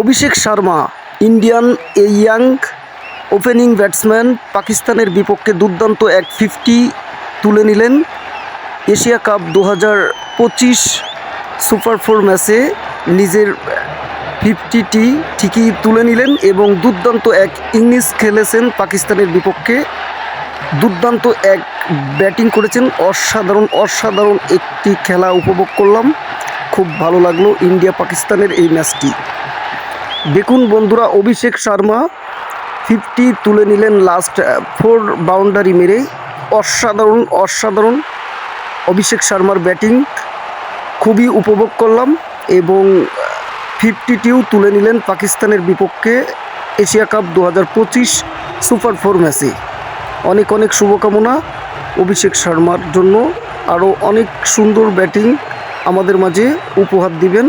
অভিষেক Sharma, Indian এই young opening batsman, পাকিস্তানের বিপক্ষে দুর্দান্ত এক ফিফটি তুলে নিলেন এশিয়া কাপ দু হাজার পঁচিশ সুপার ফোর ম্যাচে নিজের ফিফটিটি ঠিকই তুলে নিলেন এবং দুর্দান্ত এক ইনিংস খেলেছেন পাকিস্তানের বিপক্ষে। দুর্দান্ত এক ব্যাটিং করেছেন, অসাধারণ অসাধারণ একটি খেলা উপভোগ করলাম। খুব ভালো লাগল ইন্ডিয়া পাকিস্তানের এই ম্যাচটি। দেখুন বন্ধুরা, অভিষেক শর্মা ফিফটি তুলে নিলেন লাস্ট ফোর বাউন্ডারি মেরে। অসাধারণ অসাধারণ অভিষেক শর্মার ব্যাটিং খুবই উপভোগ করলাম এবং ফিফটিটিও তুলে নিলেন পাকিস্তানের বিপক্ষে এশিয়া কাপ দু পঁচিশ সুপার ফোর ম্যাচে অনেক অনেক শুভকামনা অভিষেক শর্মার জন্য। আরও অনেক সুন্দর ব্যাটিং আমাদের মাঝে উপহার দিবেন।